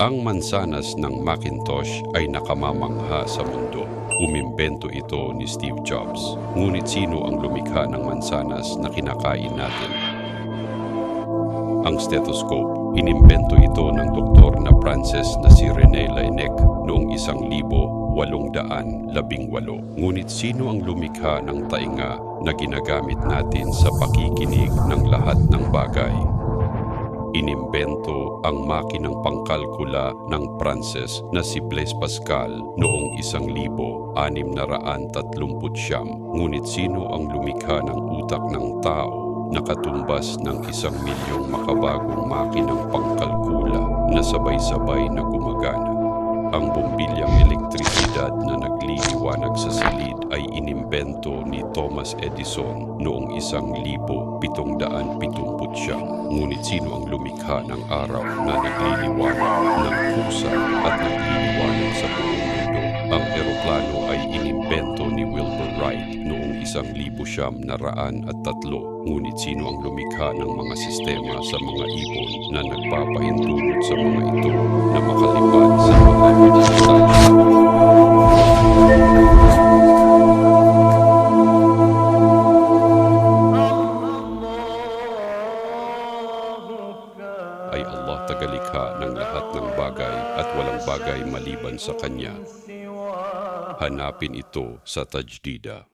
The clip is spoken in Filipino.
Ang mansanas ng Macintosh ay nakamamangha sa mundo. Umimbento ito ni Steve Jobs. Ngunit sino ang lumikha ng mansanas na kinakain natin? Ang stethoscope, inimbento ito ng doktor na Frances na si Rene Laennec noong isang libo walong daan labing walo. Ngunit sino ang lumikha ng tainga na ginagamit natin sa pakikinig ng lahat ng bagay? Inimbento ang makinang pangkalkula ng Pranses na si Blaise Pascal noong isang libo anim na raan tatlumput siyam. Ngunit sino ang lumikha ng utak ng tao na katumbas ng isang milyong makabagong makinang pangkalkula na sabay-sabay na gumagana? Ang bombilyang elektrisidad na nagliliwanag sa silid ay inimbento ni Thomas Edison noong isang libo pitong daan pitumput siyam. Ngunit sino ang lumikha ng araw na nagliliwanag ng kusa at nagliliwanag sa buong mundo? Ang eroplano ay inimbento ni Wilbur Wright noong isang libo siyam na raan at tatlo. Ngunit sino ang lumikha ng mga sistema sa mga ibon na nagpapahintulot sa mga ito na ay Allah tagalikha ng lahat ng bagay at walang bagay maliban sa Kanya. Hanapin ito sa Tajdida.